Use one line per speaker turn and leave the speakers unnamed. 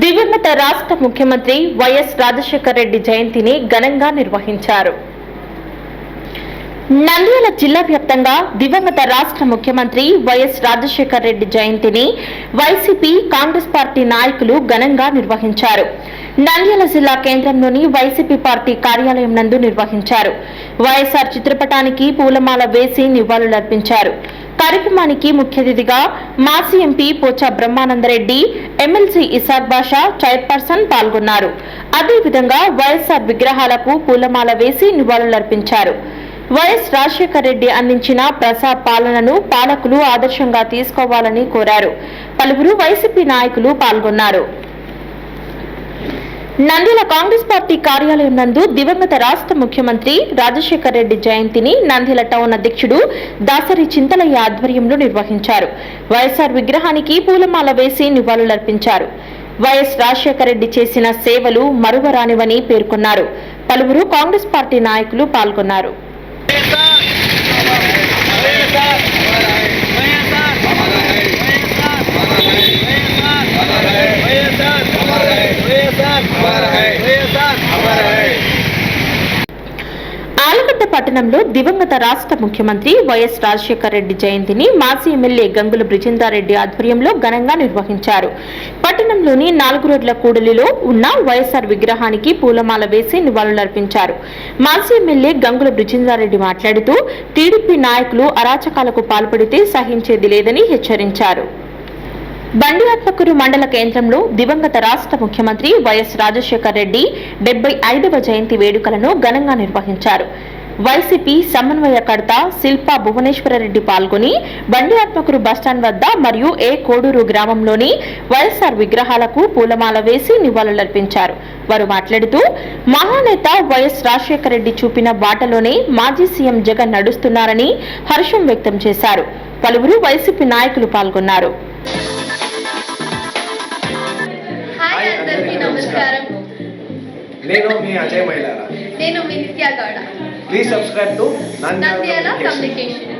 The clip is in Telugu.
దివంగత రాష్ట్ర ముఖ్యమంత్రి వైఎస్ రాజశేఖర రెడ్డి జయంతిని ఘనంగా నిర్వహించారు. నంద్యాల జిల్లా వ్యాప్తంగా దివంగత రాష్ట్ర ముఖ్యమంత్రి వైఎస్ రాజశేఖర రెడ్డి జయంతిని వైసీపీ కాంగ్రెస్ పార్టీ నాయకులు ఘనంగా నిర్వహించారు. నంద్యాల జిల్లా కేంద్రంలోని వైసీపీ పార్టీ కార్యాలయం నందు నిర్వహించారు. వైఎస్ఆర్ చిత్రపటానికి పూలమాల వేసి నివాళులర్పించారు. కార్యక్రమానికి ముఖ్య అతిథిగా మాజీ MP Pocha Brahmanandareddy MLC Isaq Basha chairperson పాల్గొన్నారు. అదేవిధంగా వైఎస్ఆర్ విగ్రహాలకు పూలమాల వేసి నివాళులర్పించారు. వైఎస్ రాజశేఖర్ రెడ్డి అందించిన ప్రసాద్ పాలనను పాలకులు ఆదర్శంగా తీసుకోవాలని కోరారు. పలువురు వైసీపీ నాయకులు పాల్గొన్నారు. నంద్యాల కాంగ్రెస్ పార్టీ కార్యాలయం నందు దివంగత రాష్ట్ర ముఖ్యమంత్రి రాజశేఖర్ రెడ్డి జయంతిని నంద్యాల టౌన్ అధ్యక్షుడు దాసరి చింతలయ్య ఆధ్వర్యంలో నిర్వహించారు. వైఎస్ఆర్ విగ్రహానికి పూలమాల వేసి నివాళులర్పించారు. వైఎస్ రాజశేఖర రెడ్డి చేసిన సేవలు మరువరానివని పేర్కొన్నారు. పలువురు కాంగ్రెస్ పార్టీ నాయకులు పాల్గొన్నారు. పట్టణంలో దివంగత రాష్ట్ర ముఖ్యమంత్రి వైఎస్ రాజశేఖర రెడ్డి జయంతిని మాజీ ఎమ్మెల్యే గంగుల బ్రిజిందారెడ్డి ఆధ్వర్యంలో ఘనంగా నిర్వహించారు. పట్టణంలోని నాలుగు రోడ్ల కూడలిలో ఉన్న వైఎస్ఆర్ విగ్రహానికి పూలమాల వేసి నివాళులర్పించారు. మాజీ ఎమ్మెల్యే గంగుల బ్రిజిందారెడ్డి మాట్లాడుతూ టీడీపీ నాయకులు అరాచకాలకు పాల్పడితే సహించేది లేదని హెచ్చరించారు. బండియాత్మకూరు మండల కేంద్రంలో దివంగత రాష్ట్ర ముఖ్యమంత్రి వైఎస్ రాజశేఖర్ రెడ్డి డెబ్బై ఐదవ జయంతి వేడుకలను ఘనంగా నిర్వహించారు. వైసీపీ సమన్వయకర్త శిల్పా భువనేశ్వరరెడ్డి పాల్గొని బండియాత్మకూరు బస్టాండ్ వద్ద మరియు ఏ కోడూరు గ్రామంలోని వైఎస్ఆర్ విగ్రహాలకు పూలమాల వేసి నివాళులర్పించారు. వారు మాట్లాడుతూ మహానేత వైఎస్ రాజశేఖర రెడ్డి చూపిన బాటలోనే మాజీ సీఎం జగన్ నడుస్తున్నారని హర్షం వ్యక్తం చేశారు. పలువురు వైసీపీ నాయకులు పాల్గొన్నారు.
నేను మీ అజయ్ మైలారా
నేను మీ Nithya Gowda
please subscribe to
Nandyala communication